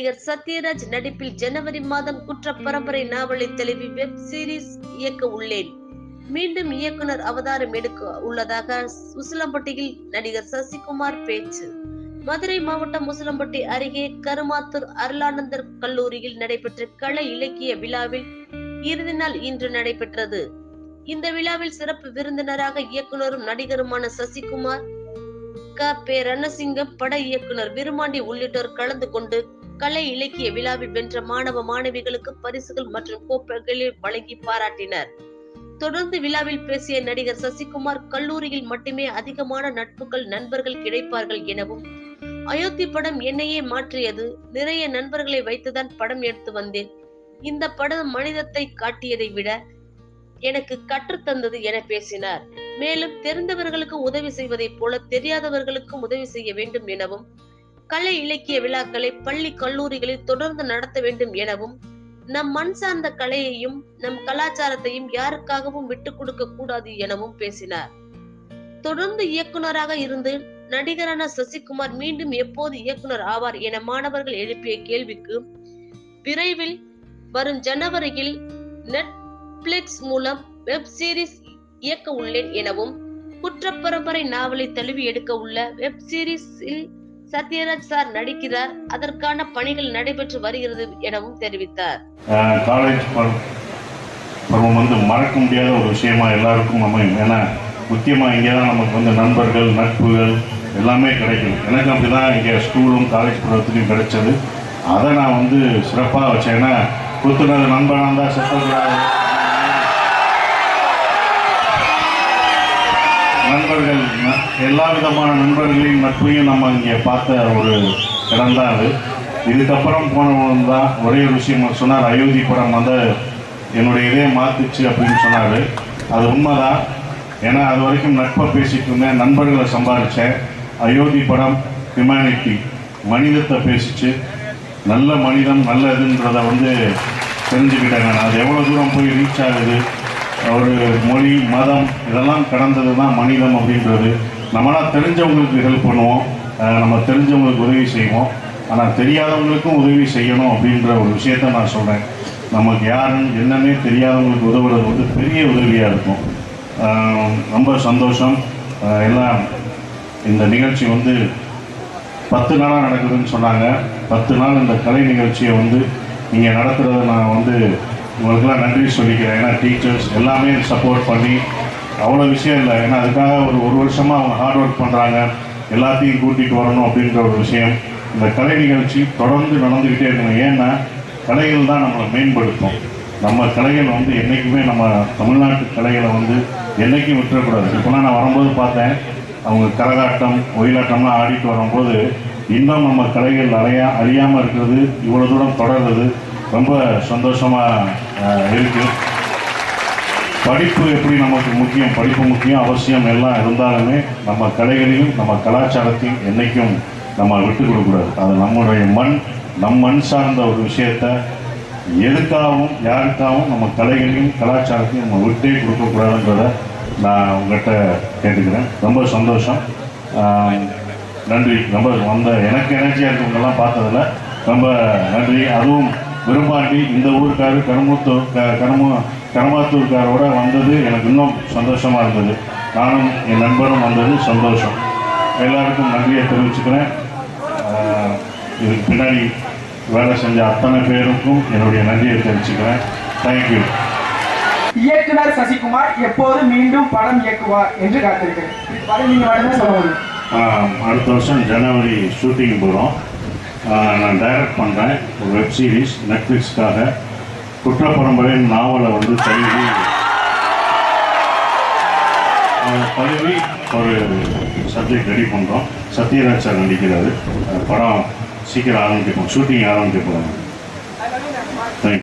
நடிகர் சத்யராஜ் நடிப்பில் ஜனவரி மாதம் குற்ற பரம்பரை நாவலை தெளிவி வெப் சீரிஸ் இயக்க உள்ளேன். மீண்டும் இயக்குனர் அவதாரம் எடுக்க உள்ளதாக உசிலம்பட்டியில் நடிகர் சசிகுமார் பேச்சு. மதுரை மாவட்டம் முசலம்பட்டி அருகே கருமாத்தூர் அருளானந்தர் கல்லூரியில் நடைபெற்ற கலை இலக்கிய விழாவில் இறுதி நாள் இன்று நடைபெற்றது. இந்த விழாவில் சிறப்பு விருந்தினராக இயக்குனரும் நடிகருமான சசிகுமார் க. பே. ரணசிங்கம் பட இயக்குனர் விருமாண்டி உள்ளிட்டோர் கலந்து கொண்டு கலை இலக்கிய விழாவில் வென்ற மாணவ மாணவிகளுக்கு பரிசுகள் மற்றும் கோப்பைகளை வழங்கி பாராட்டினர். தொடர்ந்து விழாவில் பேசிய நடிகர் சசிகுமார் கல்லூரியில் மட்டுமே அதிகமான நட்புகள் நண்பர்கள் கிடைப்பார்கள் எனவும் அயோத்தி படம் என்னையே மாற்றியது. நிறைய நண்பர்களை வைத்துதான் படம் எடுத்து வந்தேன். இந்த படம் மனிதத்தை காட்டியதை விட எனக்கு கற்றுத்தந்தது என பேசினார். மேலும் தெரிந்தவர்களுக்கு உதவி செய்வதைப் போல தெரியாதவர்களுக்கும் உதவி செய்ய வேண்டும் எனவும் கலை இலக்கிய விழாக்களை பள்ளி கல்லூரிகளில் தொடர்ந்து நடத்த வேண்டும் எனவும் நம் மண் சார்ந்த கலையையும் நம் கலாச்சாரத்தையும் யாருக்காகவும் விட்டுக் கொடுக்க கூடாது எனவும் பேசினார். தொடர்ந்து இயக்குனராக இருந்து நடிகரான சசிகுமார் மீண்டும் எப்போது இயக்குனர் ஆவார் என மாணவர்கள் எழுப்பிய கேள்விக்கு விரைவில் வரும் ஜனவரியில் நெட்ஃபிளிக்ஸ் மூலம் வெப் சீரிஸ் இயக்க உள்ளேன் எனவும் குற்றப்பரம்பரை நாவலை தழுவி எடுக்க உள்ள வெப் சீரிஸில் சத்யராஜ் சார் நடிக்கிறார். அதற்கான பணிகள் நடைபெற்று வருகிறது எனவும் தெரிவித்தார். காலேஜ் பருவம் வந்து மறக்க முடியாத ஒரு விஷயமா எல்லாருக்கும் அமையும் ஏன்னா முக்கியமாக இங்கே தான் நமக்கு வந்து நண்பர்கள் நட்புகள் எல்லாமே கிடைக்கும் எனக்கு அப்படி தான் இங்கே ஸ்கூலும் காலேஜ் பருவத்துலையும் கிடைச்சது. அதை நான் வந்து சிறப்பாக வச்சேன். ஏன்னா குத்துனது நண்பனாக இருந்தால் செத்தக்கூடாது நண்பர்கள் எல்லா விதமான நண்பர்களையும் நட்பையும் நம்ம இங்கே பார்த்த ஒரு இடம் தான் அது. இதுக்கப்புறம் போனவங்க தான் ஒரே ஒரு விஷயம் சொன்னார் அயோத்தி படம் வந்து என்னுடைய இதே மாத்துச்சு அப்படின்னு சொன்னார். அது உண்மைதான். ஏன்னா அது வரைக்கும் நட்பை பேசிட்டு இருந்தேன் நண்பர்களை சம்பாதிச்சேன் அயோத்தி படம் ஹியூமனிட்டி மனிதத்தை பேசிச்சு. நல்ல மனிதம் நல்ல இதுன்றதை வந்து தெரிஞ்சுக்கிட்டேன் நான். அது எவ்வளோ தூரம் போய் ரீச் ஆகுது? ஒரு மொழி மதம் இதெல்லாம் கடந்தது தான் மனிதம் அப்படின்றது. நம்மளால் தெரிஞ்சவங்களுக்கு ஹெல்ப் பண்ணுவோம். நம்ம தெரிஞ்சவங்களுக்கு உதவி செய்வோம். ஆனால் தெரியாதவங்களுக்கும் உதவி செய்யணும் அப்படின்ற ஒரு விஷயத்த நான் சொல்கிறேன் நமக்கு யாருன்னு என்னன்னே தெரியாதவங்களுக்கு உதவுறது வந்து பெரிய உதவியாக இருக்கும். ரொம்ப சந்தோஷம். எல்லாம் இந்த நிகழ்ச்சி வந்து பத்து நாளாக நடக்குதுன்னு சொன்னாங்க. பத்து நாள் இந்த கலை நிகழ்ச்சியை வந்து நீங்கள் நடத்துகிறத நான் வந்து உங்களுக்குலாம் நன்றி சொல்லிக்கிறேன். ஏன்னா டீச்சர்ஸ் எல்லாமே சப்போர்ட் பண்ணி அவ்வளோ விஷயம் இல்லை. ஏன்னா அதுக்காக ஒரு ஒரு வருஷமாக அவங்க ஹார்ட் ஒர்க் பண்ணுறாங்க எல்லாத்தையும் கூட்டிகிட்டு வரணும் அப்படின்ற ஒரு விஷயம். இந்த கலை நிகழ்ச்சி தொடர்ந்து நடந்துக்கிட்டே இருக்கணும். ஏன்னா கலைகள் தான் நம்மளை மேம்படுத்தும். நம்ம கலைகள் வந்து என்றைக்குமே நம்ம தமிழ்நாட்டு கலைகளை வந்து என்றைக்கும் விட்டுறக்கூடாது. இப்போலாம் நான் வரும்போது பார்த்தேன் அவங்க கரகாட்டம் ஒயிலாட்டம்லாம் ஆடிட்டு வரும்போது இன்னும் நம்ம கலைகள் அழையா அழியாமல் இருக்கிறது இவ்வளோ தூரம் தொடர்றது ரொம்ப சந்தோஷமாக இருக்குது படிப்பு எப்படி நமக்கு முக்கியம்? படிப்பு முக்கியம் அவசியம் எல்லாம் இருந்தாலுமே நம்ம கலைகளையும் நம்ம கலாச்சாரத்தையும் என்றைக்கும் நம்ம விட்டு கொடுக்கக்கூடாது. அது நம்முடைய மண் நம் மண் சார்ந்த ஒரு விஷயத்த எதுக்காகவும் யாருக்காகவும் நம்ம கலைகளையும் கலாச்சாரத்தையும் நம்ம விட்டே கொடுக்கக்கூடாதுன்றத நான் உங்கள்கிட்ட கேட்டுக்கிறேன். ரொம்ப சந்தோஷம். நன்றி. ரொம்ப வந்த எனக்கு எனர்ஜியாக இருக்கவங்கெல்லாம் பார்த்ததில்ல ரொம்ப நன்றி. அதுவும் விரும்பாண்டி இந்த ஊருக்காரு கருமுத்தூர் க கருமு கருமாத்தூர்காரோட வந்தது எனக்கு இன்னும் சந்தோஷமாக இருந்தது. நானும் என் நண்பரும் வந்தது சந்தோஷம். எல்லாருக்கும் நன்றியை தெரிவிச்சுக்கிறேன். இதுக்கு பின்னாடி வேலை செஞ்ச அத்தனை பேருக்கும் என்னுடைய நன்றியை தெரிவிச்சுக்கிறேன். தேங்க்யூ இயக்குனர் சசிகுமார் எப்போது மீண்டும் படம் இயக்குவார் என்று காத்திருக்கிறேன். அடுத்த வருஷம் ஜனவரி ஷூட்டிங் போகிறோம் நான் டைரக்ட் பண்ணுறேன் ஒரு வெப் சீரிஸ் நெட்ஃப்ளிக்ஸ்க்காக குற்றப்பரம்பரையின் நாவலை வந்து தழுவி. தழுவி ஒரு சப்ஜெக்ட் ரெடி பண்ணுறோம் சத்யராஜ் சார் நடிக்கிறாரு. படம் சீக்கிரம் ஆரம்பிக்க போகிறோம் ஷூட்டிங் ஆரம்பிக்க போகிறோம் தேங்க்யூ